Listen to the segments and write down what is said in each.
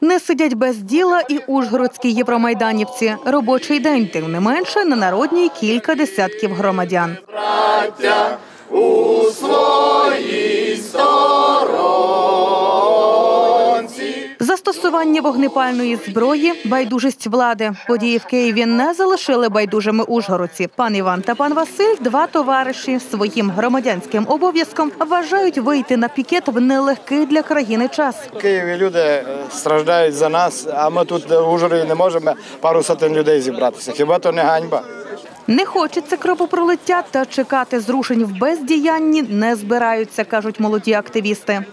Не сидять без діла і ужгородські євромайданівці. Робочий день, тим не менше, на народній кілька десятків громадян. Застосування вогнепальної зброї, байдужість влади. Події в Києві не залишили байдужими ужгородці. Пан Іван та пан Василь, два товариші, своїм громадянським обов'язком вважають вийти на пікет в нелегкий для країни час. В Києві люди е, страждають за нас, а ми тут в Ужгороді не можемо пару сотень людей зібратися. Хіба то не ганьба? Не хочеться кровопролиття та чекати зрушень в бездіянні не збираються, кажуть молоді активісти.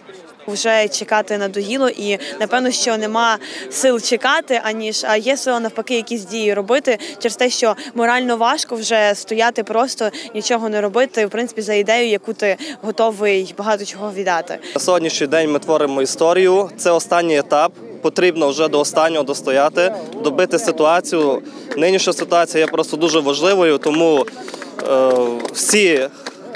Вже чекати надоїло, і напевно, що нема сил чекати, аніж а є сила навпаки якісь дії робити через те, що морально важко вже стояти, просто нічого не робити. В принципі, за ідею, яку ти готовий багато чого віддати. На сьогоднішній день ми творимо історію. Це останній етап. Потрібно вже до останнього достояти, добити ситуацію. Нинішня ситуація є просто дуже важливою, тому е, всі,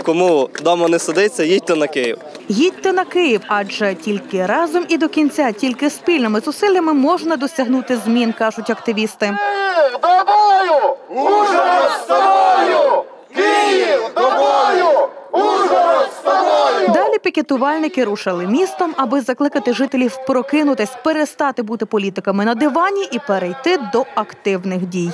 кому вдома не сидиться, їдьте на Київ. Їдьте на Київ, адже тільки разом і до кінця, тільки спільними зусиллями можна досягнути змін, кажуть активісти. Тобою! Ужгород з тобою! Київ тобою! Ужгород з тобою! Далі пікетувальники рушили містом, аби закликати жителів прокинутись, перестати бути політиками на дивані і перейти до активних дій.